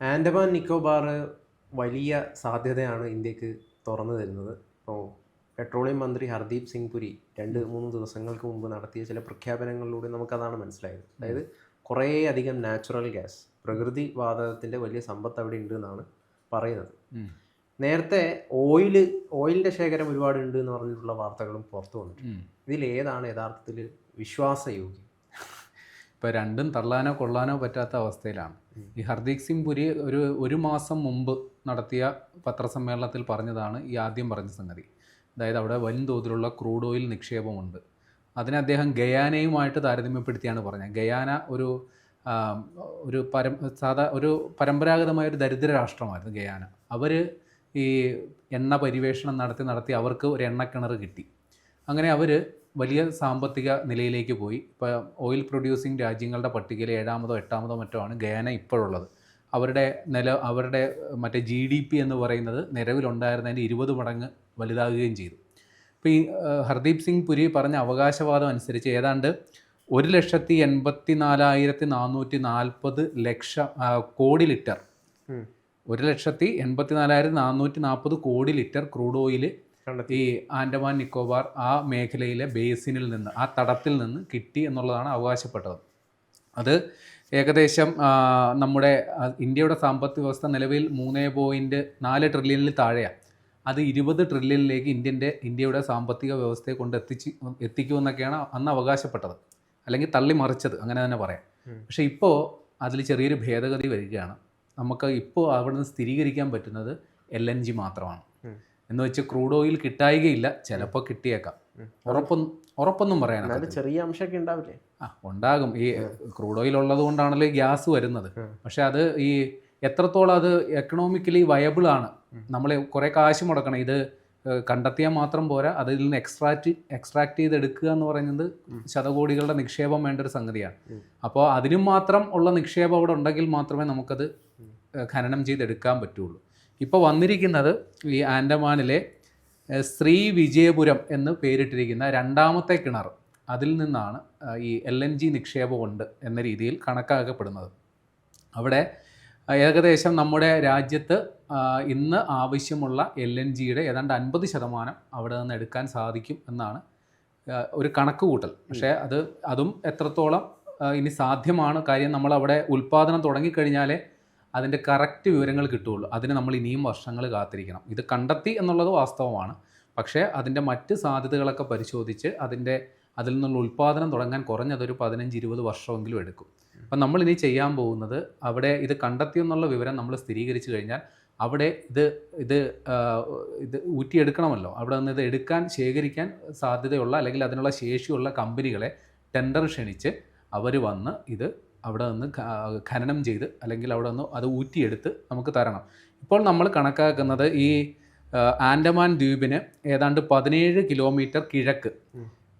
ആൻഡമാൻ നിക്കോബാർ വലിയ സാധ്യതയാണ് ഇന്ത്യയ്ക്ക് തുറന്നു തരുന്നത്. ഇപ്പോൾ പെട്രോളിയം മന്ത്രി ഹർദീപ് സിംഗ് പുരി രണ്ട് മൂന്ന് ദിവസങ്ങൾക്ക് മുമ്പ് നടത്തിയ ചില പ്രഖ്യാപനങ്ങളിലൂടെ നമുക്കതാണ് മനസ്സിലായത്. അതായത് കുറേ അധികം നാച്ചുറൽ ഗ്യാസ് പ്രകൃതി വാതകത്തിന്റെ വലിയ സമ്പത്ത് അവിടെ ഉണ്ട് എന്നാണ് പറയുന്നത്. നേരത്തെ ഓയിൽ ഓയിലിന്റെ ശേഖരം ഒരുപാട് ഉണ്ട് എന്ന് പറഞ്ഞിട്ടുള്ള വാർത്തകളും പുറത്തു വന്നിട്ടുണ്ട്. ഇതിൽ ഏതാണ് യഥാർത്ഥത്തിൽ വിശ്വാസയോഗ്യം? ഇപ്പോൾ രണ്ടും തള്ളാനോ കൊള്ളാനോ പറ്റാത്ത അവസ്ഥയിലാണ്. ഈ ഹർദീപ് സിംഗ് പുരി ഒരു ഒരു മാസം മുമ്പ് നടത്തിയ പത്രസമ്മേളനത്തിൽ പറഞ്ഞതാണ് ഈ ആദ്യം പറഞ്ഞ സംഗതി. അതായത് അവിടെ വൻതോതിലുള്ള ക്രൂഡ് ഓയിൽ നിക്ഷേപമുണ്ട്. അതിനെ അദ്ദേഹം ഗയാനയുമായിട്ട് താരതമ്യപ്പെടുത്തിയാണ് പറഞ്ഞത്. ഗയാന ഒരു ഒരു പരം സാധാ ഒരു പരമ്പരാഗതമായ ഒരു ദരിദ്ര രാഷ്ട്രമായിരുന്നു ഗയാന. അവർ ഈ എണ്ണ പരിവേഷണം നടത്തി നടത്തി അവർക്ക് ഒരു എണ്ണക്കിണർ കിട്ടി. അങ്ങനെ അവർ വലിയ സാമ്പത്തിക നിലയിലേക്ക് പോയി. ഇപ്പോൾ ഓയിൽ പ്രൊഡ്യൂസിങ് രാജ്യങ്ങളുടെ പട്ടികയിൽ ഏഴാമതോ എട്ടാമതോ മറ്റോ ആണ് ഗയാന ഇപ്പോഴുള്ളത്. അവരുടെ നില അവരുടെ മറ്റേ ജി ഡി പി എന്ന് പറയുന്നത് നിലവിലുണ്ടായിരുന്നതിന്റെ ഇരുപത് മടങ്ങ് വലുതാകുകയും ചെയ്തു. ഇപ്പോൾ ഈ ഹർദീപ് സിംഗ് പുരി പറഞ്ഞ അവകാശവാദം അനുസരിച്ച് ഏതാണ്ട് ഒരു ലക്ഷത്തി എൺപത്തി നാലായിരത്തി നാനൂറ്റി നാൽപ്പത് ലക്ഷം കോടി ലിറ്റർ. ഒരു ലക്ഷത്തി എൺപത്തി നാലായിരത്തി നാനൂറ്റി നാൽപ്പത് കോടി ലിറ്റർ ക്രൂഡ് ഓയിൽ ഈ ആൻഡമാൻ നിക്കോബാർ ആ മേഖലയിലെ ബേസിനിൽ നിന്ന് ആ തടത്തിൽ നിന്ന് കിട്ടി എന്നുള്ളതാണ് അവകാശപ്പെട്ടത്. അത് ഏകദേശം നമ്മുടെ ഇന്ത്യയുടെ സാമ്പത്തിക വ്യവസ്ഥ നിലവിൽ മൂന്ന് പോയിന്റ് നാല് ട്രില്യണിൽ താഴെയാണ് അത് ഇരുപത് ട്രില്യണിലേക്ക് ഇന്ത്യന്റെ ഇന്ത്യയുടെ സാമ്പത്തിക വ്യവസ്ഥയെ കൊണ്ട് എത്തിച്ച് എത്തിക്കുമെന്നൊക്കെയാണ് അന്ന് അവകാശപ്പെട്ടത്. അല്ലെങ്കിൽ തള്ളി മറിച്ചത് അങ്ങനെ തന്നെ പറയാം. പക്ഷെ ഇപ്പോൾ അതിൽ ചെറിയൊരു ഭേദഗതി വരികയാണ്. നമുക്ക് ഇപ്പോൾ അവിടെ നിന്ന് സ്ഥിരീകരിക്കാൻ പറ്റുന്നത് എൽ എൻ ജി മാത്രമാണ്. എന്ന് വെച്ച് ക്രൂഡ് ഓയിൽ കിട്ടായികയില്ല ചിലപ്പോൾ കിട്ടിയേക്കാം. ഉറപ്പൊന്നും ഉറപ്പൊന്നും പറയാനാണ് ചെറിയ അംശമൊക്കെ ഉണ്ടാവില്ലേ? ആ ഉണ്ടാകും. ഈ ക്രൂഡ് ഓയിൽ ഉള്ളത് കൊണ്ടാണല്ലോ ഗ്യാസ് വരുന്നത്. പക്ഷെ അത് ഈ എത്രത്തോളം അത് എക്കണോമിക്കലി വയബിൾ ആണ് നമ്മൾ കുറേ കാശ് മുടക്കണം. ഇത് കണ്ടെത്തിയാൽ മാത്രം പോരാ. അതിൽ നിന്ന് എക്സ്ട്രാക്ട് എക്സ്ട്രാക്ട് ചെയ്ത് എടുക്കുക എന്ന് പറയുന്നത് ശതകോടികളുടെ നിക്ഷേപം വേണ്ട ഒരു സംഗതിയാണ്. അപ്പോൾ അതിനും മാത്രം ഉള്ള നിക്ഷേപം അവിടെ ഉണ്ടെങ്കിൽ മാത്രമേ നമുക്കത് ഖനനം ചെയ്തെടുക്കാൻ പറ്റുള്ളൂ. ഇപ്പോൾ വന്നിരിക്കുന്നത് ഈ ആൻഡമാനിലെ ശ്രീ വിജയപുരം എന്ന് പേരിട്ടിരിക്കുന്ന രണ്ടാമത്തെ കിണർ. അതിൽ നിന്നാണ് ഈ എൽ എൻ ജി നിക്ഷേപമുണ്ട് എന്ന രീതിയിൽ കണക്കാക്കപ്പെടുന്നത്. അവിടെ ഏകദേശം നമ്മുടെ രാജ്യത്ത് ഇന്ന് ആവശ്യമുള്ള എൽ എൻ ജിയുടെ ഏതാണ്ട് അൻപത് ശതമാനം അവിടെ നിന്ന് എടുക്കാൻ സാധിക്കും എന്നാണ് ഒരു കണക്ക് കൂട്ടൽ പക്ഷേ അത് അതും എത്രത്തോളം ഇനി സാധ്യമാണ് കാര്യം നമ്മൾ അവിടെ ഉൽപ്പാദനം തുടങ്ങിക്കഴിഞ്ഞാലേ അതിന്റെ കറക്റ്റ് വിവരങ്ങൾ കിട്ടുകയുള്ളൂ. അതിന് നമ്മൾ ഇനിയും വർഷങ്ങൾ കാത്തിരിക്കണം. ഇത് കണ്ടെത്തി എന്നുള്ളത് വാസ്തവമാണ്. പക്ഷേ അതിന്റെ മറ്റ് സാധ്യതകളൊക്കെ പരിശോധിച്ച് അതിന്റെ അതിൽ നിന്നുള്ള ഉൽപ്പാദനം തുടങ്ങാൻ കുറഞ്ഞതൊരു പതിനഞ്ച് ഇരുപത് വർഷമെങ്കിലും എടുക്കും. അപ്പം നമ്മൾ ഇനി ചെയ്യാൻ പോകുന്നത് അവിടെ ഇത് കണ്ടെത്തി എന്നുള്ള വിവരം നമ്മൾ സ്ഥിരീകരിച്ചു കഴിഞ്ഞാൽ അവിടെ ഇത് ഇത് ഇത് ഊറ്റിയെടുക്കണമല്ലോ. അവിടെ നിന്ന് ഇത് എടുക്കാൻ ശേഖരിക്കാൻ സാധ്യതയുള്ള അല്ലെങ്കിൽ അതിനുള്ള ശേഷിയുള്ള കമ്പനികളെ ടെൻഡർ ക്ഷണിച്ച് അവർ വന്ന് ഇത് അവിടെ നിന്ന് ഖനനം ചെയ്ത് അല്ലെങ്കിൽ അവിടെ നിന്ന് അത് ഊറ്റിയെടുത്ത് നമുക്ക് തരണം. ഇപ്പോൾ നമ്മൾ കണക്കാക്കുന്നത് ഈ ആൻഡമാൻ ദ്വീപിന് ഏതാണ്ട് പതിനേഴ് കിലോമീറ്റർ കിഴക്ക്.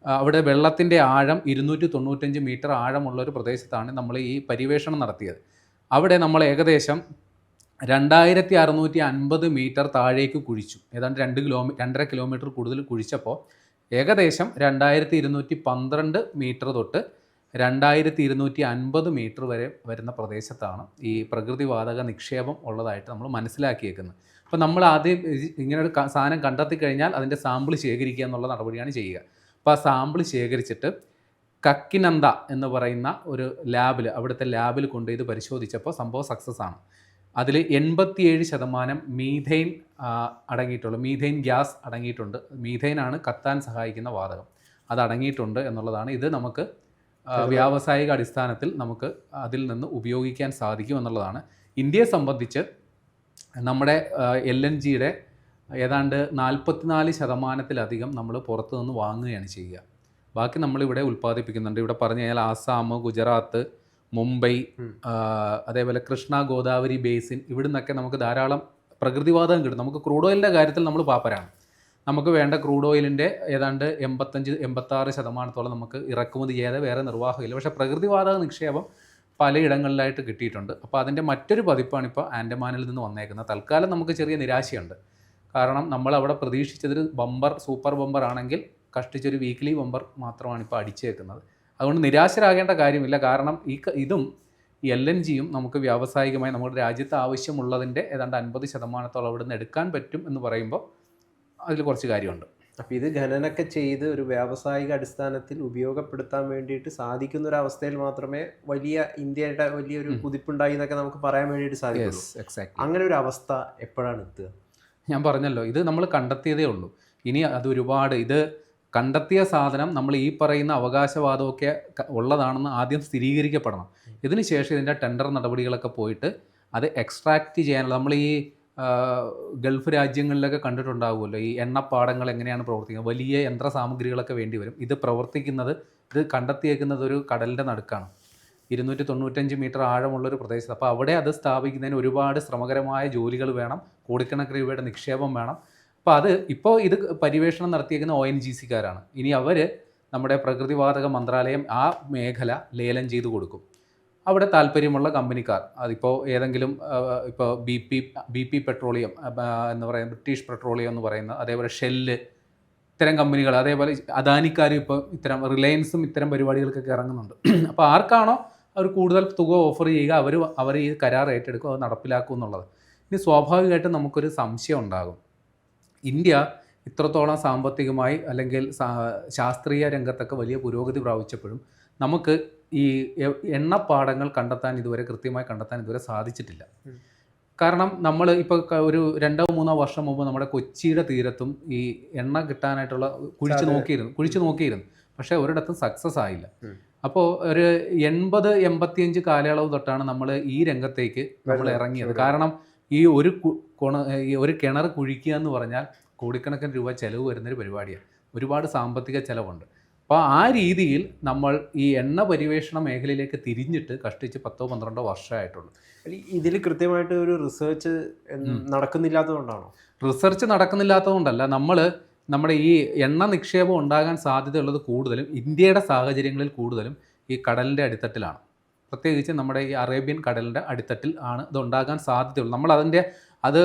അവിടെ വെള്ളത്തിന്റെ ആഴം ഇരുന്നൂറ്റി തൊണ്ണൂറ്റഞ്ച് മീറ്റർ ആഴമുള്ള ഒരു പ്രദേശത്താണ് നമ്മൾ ഈ പര്യവേഷണം നടത്തിയത്. അവിടെ നമ്മൾ ഏകദേശം രണ്ടായിരത്തി അറുന്നൂറ്റി അൻപത് മീറ്റർ താഴേക്ക് കുഴിച്ചു. ഏതാണ്ട് രണ്ട് കിലോമീ രണ്ടര കിലോമീറ്റർ കൂടുതൽ കുഴിച്ചപ്പോൾ ഏകദേശം രണ്ടായിരത്തി ഇരുന്നൂറ്റി പന്ത്രണ്ട് മീറ്റർ തൊട്ട് രണ്ടായിരത്തി ഇരുന്നൂറ്റി അൻപത് മീറ്റർ വരെ വരുന്ന പ്രദേശത്താണ് ഈ പ്രകൃതിവാതക നിക്ഷേപം ഉള്ളതായിട്ട് നമ്മൾ മനസ്സിലാക്കിയേക്കുന്നത്. അപ്പോൾ നമ്മൾ ആദ്യം ഇങ്ങനെ ഒരു സാധനം കണ്ടെത്തി കഴിഞ്ഞാൽ അതിന്റെ സാമ്പിൾ ശേഖരിക്കുക എന്നുള്ള നടപടിയാണ് ചെയ്യുക. അപ്പോൾ ആ സാമ്പിൾ ശേഖരിച്ചിട്ട് കക്കിനന്ദ എന്ന് പറയുന്ന ഒരു ലാബിൽ അവിടുത്തെ ലാബിൽ കൊണ്ട് ഇത് പരിശോധിച്ചപ്പോൾ സംഭവം സക്സസ് ആണ്. അതിൽ എൺപത്തിയേഴ് ശതമാനം മീഥൈൻ ആ, അടങ്ങിയിട്ടുള്ള മീഥൈൻ ഗ്യാസ് അടങ്ങിയിട്ടുണ്ട്. മീഥൈനാണ് കത്താൻ സഹായിക്കുന്ന വാതകം. അത് അടങ്ങിയിട്ടുണ്ട് എന്നുള്ളതാണ് ഇത് നമുക്ക് വ്യാവസായിക അടിസ്ഥാനത്തിൽ നമുക്ക് അതിൽ നിന്ന് ഉപയോഗിക്കാൻ സാധിക്കും എന്നുള്ളതാണ്. ഇന്ത്യയെ സംബന്ധിച്ച് നമ്മുടെ എൽ എൻ ജിയുടെ ഏതാണ്ട് നാൽപ്പത്തിനാല് ശതമാനത്തിലധികം നമ്മൾ പുറത്തു നിന്ന് വാങ്ങുകയാണ് ചെയ്യുക. ബാക്കി നമ്മളിവിടെ ഉൽപ്പാദിപ്പിക്കുന്നുണ്ട്. ഇവിടെ പറഞ്ഞു കഴിഞ്ഞാൽ ആസാം ഗുജറാത്ത് മുംബൈ അതേപോലെ കൃഷ്ണ ഗോദാവരി ബേസിൻ ഇവിടുന്നൊക്കെ നമുക്ക് ധാരാളം പ്രകൃതിവാതകം കിട്ടും. നമുക്ക് ക്രൂഡ് ഓയിലിന്റെ കാര്യത്തിൽ നമ്മൾ പാപ്പരാണ്. നമുക്ക് വേണ്ട ക്രൂഡ് ഓയിലിന്റെ ഏതാണ്ട് എൺപത്തഞ്ച് എൺപത്താറ് ശതമാനത്തോളം നമുക്ക് ഇറക്കുമതി ചെയ്യാതെ വേറെ നിർവാഹമില്ല. പക്ഷേ പ്രകൃതിവാതക നിക്ഷേപം പലയിടങ്ങളിലായിട്ട് കിട്ടിയിട്ടുണ്ട്. അപ്പോൾ അതിന്റെ മറ്റൊരു പതിപ്പാണ് ഇപ്പോൾ ആൻഡമാനിൽ നിന്ന് വന്നേക്കുന്നത്. തൽക്കാലം നമുക്ക് ചെറിയ നിരാശയുണ്ട്. കാരണം നമ്മൾ അവിടെ പ്രതീക്ഷിച്ചതൊരു ബമ്പർ സൂപ്പർ ബമ്പർ ആണെങ്കിൽ കഷ്ടിച്ചൊരു വീക്ക്ലി ബമ്പർ മാത്രമാണ് ഇപ്പോൾ അടിച്ചേക്കുന്നത്. അതുകൊണ്ട് നിരാശരാകേണ്ട കാര്യമില്ല. കാരണം ഈ ഇതും എൽ എൻ ജിയും നമുക്ക് വ്യാവസായികമായി നമ്മുടെ രാജ്യത്ത് ആവശ്യമുള്ളതിന്റെ ഏതാണ്ട് അൻപത് ശതമാനത്തോളം അവിടെ നിന്ന് എടുക്കാൻ പറ്റും എന്ന് പറയുമ്പോൾ അതിൽ കുറച്ച് കാര്യമുണ്ട്. അപ്പോൾ ഇത് ഖനനൊക്കെ ചെയ്ത് ഒരു വ്യാവസായിക അടിസ്ഥാനത്തിൽ ഉപയോഗപ്പെടുത്താൻ വേണ്ടിയിട്ട് സാധിക്കുന്ന ഒരു അവസ്ഥയിൽ മാത്രമേ വലിയ ഇന്ത്യയുടെ വലിയൊരു കുതിപ്പുണ്ടായി എന്നൊക്കെ നമുക്ക് പറയാൻ വേണ്ടിയിട്ട് സാധിക്കുള്ളൂ. എക്സാക്ട് അങ്ങനെ ഒരു അവസ്ഥ എപ്പോഴാണ് എത്തുക? ഞാൻ പറഞ്ഞല്ലോ ഇത് നമ്മൾ കണ്ടെത്തിയതേ ഉള്ളൂ. ഇനി അത് ഒരുപാട് ഇത് കണ്ടെത്തിയ സാധനം നമ്മൾ ഈ പറയുന്ന അവകാശവാദമൊക്കെ ഉള്ളതാണെന്ന് ആദ്യം സ്ഥിരീകരിക്കപ്പെടണം. ഇതിന് ശേഷം ഇതിന്റെ ടെൻഡർ നടപടികളൊക്കെ പോയിട്ട് അത് എക്സ്ട്രാക്റ്റ് ചെയ്യാനുള്ള നമ്മൾ ഈ ഗൾഫ് രാജ്യങ്ങളിലൊക്കെ കണ്ടിട്ടുണ്ടാവുമല്ലോ. ഈ എണ്ണപ്പാടങ്ങൾ എങ്ങനെയാണ് പ്രവർത്തിക്കുന്നത്? വലിയ യന്ത്ര സാമഗ്രികളൊക്കെ വേണ്ടി വരും. ഇത് പ്രവർത്തിക്കുന്നത് ഇത് കണ്ടെത്തിയേക്കുന്നത് ഒരു കടലിന്റെ നടുക്കാണ്. ഇരുന്നൂറ്റി തൊണ്ണൂറ്റഞ്ച് മീറ്റർ ആഴമുള്ളൊരു പ്രദേശത്ത്. അപ്പോൾ അവിടെ അത് സ്ഥാപിക്കുന്നതിന് ഒരുപാട് ശ്രമകരമായ ജോലികൾ വേണം. കോടിക്കണക്കിന് രൂപയുടെ നിക്ഷേപം വേണം. അപ്പോൾ അത് ഇപ്പോൾ ഇത് പര്യവേഷണം നടത്തിയേക്കുന്ന ഒ എൻ ജി സിക്കാരാണ്. ഇനി അവർ നമ്മുടെ പ്രകൃതിവാതക മന്ത്രാലയം ആ മേഖല ലേലം ചെയ്തു കൊടുക്കും. അവിടെ താല്പര്യമുള്ള കമ്പനിക്കാർ. അതിപ്പോൾ ഏതെങ്കിലും ഇപ്പോൾ B P B P petroleum എന്ന് പറയുന്ന ബ്രിട്ടീഷ് പെട്രോളിയം എന്ന് പറയുന്ന അതേപോലെ ഷെല്ല് ഇത്തരം കമ്പനികൾ അതേപോലെ അദാനിക്കാരും ഇപ്പോൾ ഇത്തരം റിലയൻസും ഇത്തരം പരിപാടികൾക്കൊക്കെ ഇറങ്ങുന്നുണ്ട്. അപ്പോൾ ആർക്കാണോ അവർ കൂടുതൽ തുക ഓഫർ ചെയ്യുക അവർ അവർ ഈ കരാർ ഏറ്റെടുക്കും അത് നടപ്പിലാക്കും എന്നുള്ളത്. ഇനി സ്വാഭാവികമായിട്ടും നമുക്കൊരു സംശയം ഉണ്ടാകും. ഇന്ത്യ ഇത്രത്തോളം സാമ്പത്തികമായി അല്ലെങ്കിൽ ശാസ്ത്രീയ രംഗത്തൊക്കെ വലിയ പുരോഗതി പ്രാപിച്ചപ്പോഴും നമുക്ക് ഈ എണ്ണപ്പാടങ്ങൾ കണ്ടെത്താൻ ഇതുവരെ കൃത്യമായി കണ്ടെത്താൻ ഇതുവരെ സാധിച്ചിട്ടില്ല. കാരണം നമ്മൾ ഇപ്പോൾ ഒരു രണ്ടോ മൂന്നോ വർഷം മുമ്പ് നമ്മുടെ കൊച്ചിയുടെ തീരത്തും ഈ എണ്ണ കിട്ടാനായിട്ടുള്ള കുഴിച്ച് നോക്കിയിരുന്നു കുഴിച്ച് നോക്കിയിരുന്നു. പക്ഷേ ഒരിടത്തും സക്സസ് ആയില്ല. അപ്പോൾ ഒരു എൺപത് എൺപത്തിയഞ്ച് കാലയളവ് തൊട്ടാണ് നമ്മൾ ഈ രംഗത്തേക്ക് നമ്മൾ ഇറങ്ങിയത്. കാരണം ഈ ഒരു കുണ ഈ ഒരു കിണർ കുഴിക്കുക എന്ന് പറഞ്ഞാൽ കോടിക്കണക്കിന് രൂപ ചിലവ് വരുന്നൊരു പരിപാടിയാണ്. ഒരുപാട് സാമ്പത്തിക ചെലവുണ്ട്. അപ്പോൾ ആ രീതിയിൽ നമ്മൾ ഈ എണ്ണ പരിവേഷണ മേഖലയിലേക്ക് തിരിഞ്ഞിട്ട് കഷ്ടിച്ച് പത്തോ പന്ത്രണ്ടോ വർഷമായിട്ടുള്ളൂ. ഇതിൽ കൃത്യമായിട്ട് ഒരു റിസർച്ച് നടക്കുന്നില്ലാത്തതുകൊണ്ടാണോ? റിസർച്ച് നടക്കുന്നില്ലാത്തതുകൊണ്ടല്ല. നമ്മൾ നമ്മുടെ ഈ എണ്ണ നിക്ഷേപം ഉണ്ടാകാൻ സാധ്യതയുള്ളത് കൂടുതലും ഇന്ത്യയുടെ സാഹചര്യങ്ങളിൽ കൂടുതലും ഈ കടലിന്റെ അടിത്തട്ടിലാണ്. പ്രത്യേകിച്ച് നമ്മുടെ ഈ അറേബ്യൻ കടലിന്റെ അടിത്തട്ടിൽ ആണ് ഇത് ഉണ്ടാകാൻ സാധ്യതയുള്ളൂ നമ്മൾ അതിന്റെ അത്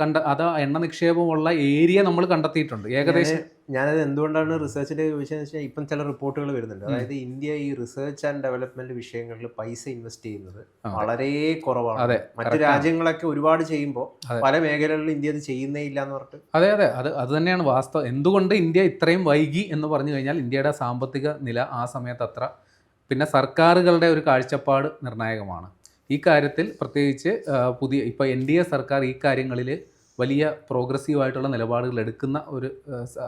കണ്ട അത് എണ്ണ നിക്ഷേപമുള്ള ഏരിയ നമ്മൾ കണ്ടെത്തിയിട്ടുണ്ട്. ഏകദേശം ഞാനത് എന്തുകൊണ്ടാണ് റിസർച്ചിന്റെ വിഷയം വെച്ചാൽ ഇപ്പം ചില റിപ്പോർട്ടുകൾ വരുന്നുണ്ട്. അതായത് ഇന്ത്യ ഈ റിസർച്ച് ആൻഡ് ഡെവലപ്മെന്റ് വിഷയങ്ങളിൽ പൈസ ഇൻവെസ്റ്റ് ചെയ്യുന്നത് വളരെ കുറവാണ്. അതെ, മറ്റു. രാജ്യങ്ങളൊക്കെ ഒരുപാട് ചെയ്യുമ്പോൾ പല മേഖലകളിലും ഇന്ത്യ അത് ചെയ്യുന്നേ ഇല്ല എന്ന് പറഞ്ഞിട്ട്. അതെ അതെ. അത് അത് തന്നെയാണ് വാസ്തവം. എന്തുകൊണ്ട് ഇന്ത്യ ഇത്രയും വൈകി എന്ന് പറഞ്ഞു കഴിഞ്ഞാൽ ഇന്ത്യയുടെ സാമ്പത്തിക നില ആ സമയത്ത് അത്ര പിന്നെ സർക്കാരുകളുടെ ഒരു കാഴ്ചപ്പാട് നിർണായകമാണ്. ഈ കാര്യത്തിൽ പ്രത്യേകിച്ച് പുതിയ ഇപ്പോൾ എൻ ഡി എ സർക്കാർ ഈ കാര്യങ്ങളിൽ വലിയ പ്രോഗ്രസീവായിട്ടുള്ള നിലപാടുകൾ എടുക്കുന്ന ഒരു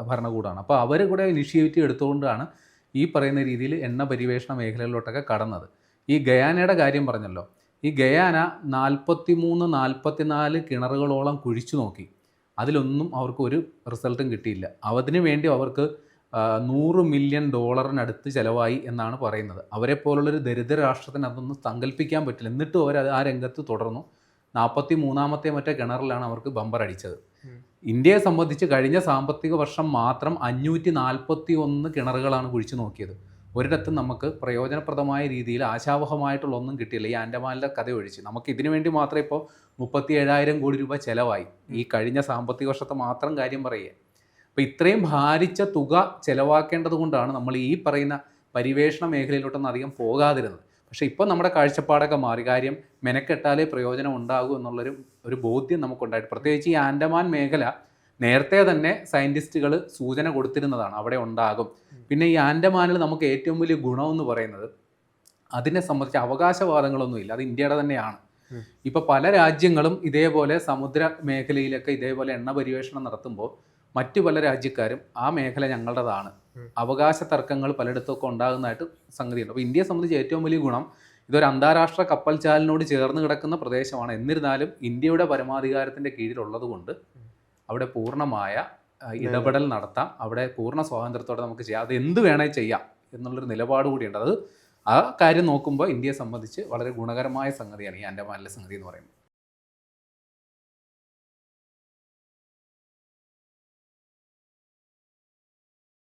ഭരണകൂടമാണ് അപ്പോൾ അവർ കൂടെ ഇനിഷ്യേറ്റീവ് എടുത്തുകൊണ്ടാണ് ഈ പറയുന്ന രീതിയിൽ എണ്ണ പരിവേഷണ മേഖലകളിലോട്ടൊക്കെ കടന്നത്. ഈ ഗയാനയുടെ കാര്യം പറഞ്ഞല്ലോ. ഈ ഗയാന നാൽപ്പത്തി മൂന്ന് നാൽപ്പത്തിനാല് കിണറുകളോളം കുഴിച്ചു നോക്കി. അതിലൊന്നും അവർക്ക് ഒരു റിസൾട്ടും കിട്ടിയില്ല. അതിനു വേണ്ടി അവർക്ക് നൂറ് മില്യൺ ഡോളറിനടുത്ത് ചിലവായി എന്നാണ് പറയുന്നത്. അവരെ പോലുള്ളൊരു ദരിദ്ര രാഷ്ട്രത്തിന് അതൊന്നും സങ്കല്പിക്കാൻ പറ്റില്ല. എന്നിട്ടും അവർ ആ രംഗത്ത് തുടർന്നു. നാൽപ്പത്തി മൂന്നാമത്തെ മറ്റേ കിണറിലാണ് അവർക്ക് ബമ്പർ അടിച്ചത്. ഇന്ത്യയെ സംബന്ധിച്ച് കഴിഞ്ഞ സാമ്പത്തിക വർഷം മാത്രം അഞ്ഞൂറ്റി നാൽപ്പത്തി ഒന്ന് കിണറുകളാണ് കുഴിച്ചു നോക്കിയത്. ഒരിടത്തും നമുക്ക് പ്രയോജനപ്രദമായ രീതിയിൽ ആശാവഹമായിട്ടുള്ള ഒന്നും കിട്ടിയില്ല. ഈ ആൻഡമാനിലെ കഥ ഒഴിച്ച്. നമുക്ക് ഇതിനു വേണ്ടി മാത്രമേ ഇപ്പോൾ മുപ്പത്തി ഏഴായിരം കോടി രൂപ ചിലവായി. ഈ കഴിഞ്ഞ സാമ്പത്തിക വർഷത്തെ മാത്രം കാര്യം പറയുക. അപ്പോൾ ഇത്രയും ഭാരിച്ച തുക ചിലവാക്കേണ്ടത് കൊണ്ടാണ് നമ്മൾ ഈ പറയുന്ന പരിവേഷണ മേഖലയിലോട്ടൊന്നും അധികം പോകാതിരുന്നത്. പക്ഷേ ഇപ്പോൾ നമ്മുടെ കാഴ്ചപ്പാടൊക്കെ മാറി. കാര്യം മെനക്കെട്ടാലേ പ്രയോജനം ഉണ്ടാകൂ എന്നുള്ളൊരു ഒരു ബോധ്യം നമുക്കുണ്ടായിട്ട്. പ്രത്യേകിച്ച് ഈ ആൻഡമാൻ മേഖല നേരത്തെ തന്നെ സയന്റിസ്റ്റുകൾ സൂചന കൊടുത്തിരുന്നതാണ്. അവിടെ ഉണ്ടാകും. പിന്നെ ഈ ആൻഡമാനിൽ നമുക്ക് ഏറ്റവും വലിയ ഗുണമെന്ന് പറയുന്നത് അതിനെ സംബന്ധിച്ച് അവകാശവാദങ്ങളൊന്നുമില്ല അത് ഇന്ത്യയുടെ തന്നെയാണ്. ഇപ്പോൾ പല രാജ്യങ്ങളും ഇതേപോലെ സമുദ്ര മേഖലയിലൊക്കെ ഇതേപോലെ എണ്ണ പരിവേഷണം നടത്തുമ്പോൾ മറ്റു പല രാജ്യക്കാരും ആ മേഖല ഞങ്ങളുടേതാണ്. അവകാശ തർക്കങ്ങൾ പലയിടത്തൊക്കെ ഉണ്ടാകുന്നതായിട്ട് സംഗതിയുണ്ട്. അപ്പോൾ ഇന്ത്യയെ സംബന്ധിച്ച് ഏറ്റവും വലിയ ഗുണം ഇതൊരു അന്താരാഷ്ട്ര കപ്പൽ ചാലിനോട് ചേർന്ന് കിടക്കുന്ന പ്രദേശമാണ്. എന്നിരുന്നാലും ഇന്ത്യയുടെ പരമാധികാരത്തിന്റെ കീഴിലുള്ളത് കൊണ്ട് അവിടെ പൂർണമായ ഇടപെടൽ. നടത്താം. അവിടെ പൂർണ സ്വാതന്ത്ര്യത്തോടെ നമുക്ക് ചെയ്യാം. അത് എന്ത് വേണേ ചെയ്യാം എന്നുള്ളൊരു നിലപാട് കൂടിയുണ്ട്. അത് ആ കാര്യം നോക്കുമ്പോൾ ഇന്ത്യയെ സംബന്ധിച്ച് വളരെ ഗുണകരമായ സംഗതിയാണ് ഈ അൻഡമാനിലെ സംഗതി എന്ന് പറയുന്നത്.